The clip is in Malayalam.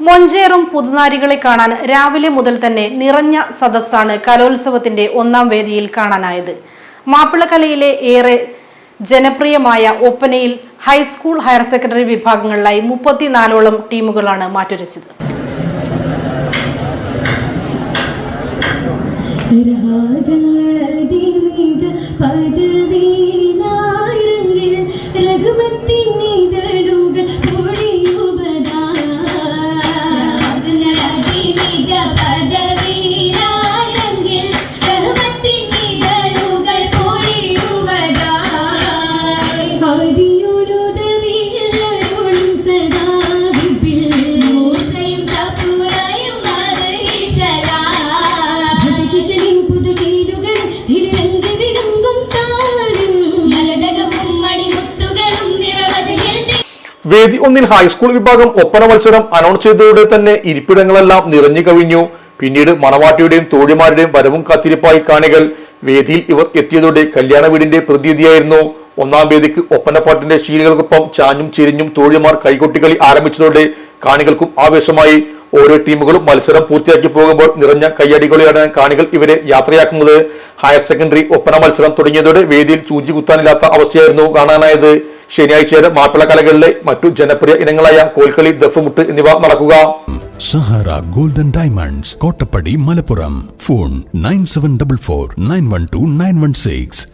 മൊഞ്ചേറും പുതുനാരികളെ കാണാൻ രാവിലെ മുതൽ തന്നെ നിറഞ്ഞ സദസ്സാണ് കലോത്സവത്തിന്റെ ഒന്നാം വേദിയിൽ കാണാനായത്. മാപ്പിളക്കലയിലെ ഏറെ ജനപ്രിയമായ ഒപ്പനയിൽ ഹൈസ്കൂൾ ഹയർ സെക്കൻഡറി വിഭാഗങ്ങളിലായി മുപ്പത്തിനാലോളം ടീമുകളാണ് മാറ്റുരച്ചത്. രാഗങ്ങളതിമിക വേദി ഒന്നിൽ ഹൈസ്കൂൾ വിഭാഗം ഒപ്പന മത്സരം അനൗൺസ് ചെയ്തതോടെ തന്നെ ഇരിപ്പിടങ്ങളെല്ലാം നിറഞ്ഞു കവിഞ്ഞു. പിന്നീട് മണവാട്ടിയുടെയും തോഴിമാരുടെയും വരവും കാത്തിരിപ്പായി കാണികൾ. വേദിയിൽ ഇവർ എത്തിയതോടെ കല്യാണ വീടിന്റെ പ്രതീതിയായിരുന്നു ഒന്നാം വേദിക്ക് ഒപ്പനപ്പാട്ടിന്റെ ശീലുകൾക്കൊപ്പം ചാഞ്ഞും ചിരിഞ്ഞും തോഴിമാർ കൈകൊട്ടിക്കളി ആരംഭിച്ചതോടെ കാണികൾക്കും ആവേശമായി. ഓരോ ടീമുകളും മത്സരം പൂർത്തിയാക്കി പോകുമ്പോൾ നിറഞ്ഞ കയ്യടികളെയാണ് കാണികൾ ഇവരെ യാത്രയാക്കുന്നത്. ഹയർ സെക്കൻഡറി ഒപ്പന മത്സരം തുടങ്ങിയതോടെ വേദിയിൽ ചൂഞ്ചി കുത്താനില്ലാത്ത അവസ്ഥയായിരുന്നു കാണാനായത്. ശനിയാഴ്ചയുടെ മാപ്പിള കലകളിലെ മറ്റു ജനപ്രിയ ഇനങ്ങളായ കോൽക്കളി ദഫുമുട്ട് എന്നിവ നടക്കുക. Sahara golden diamonds Kottappadi Malappuram. Phone nine seven double four nine one two nine one six.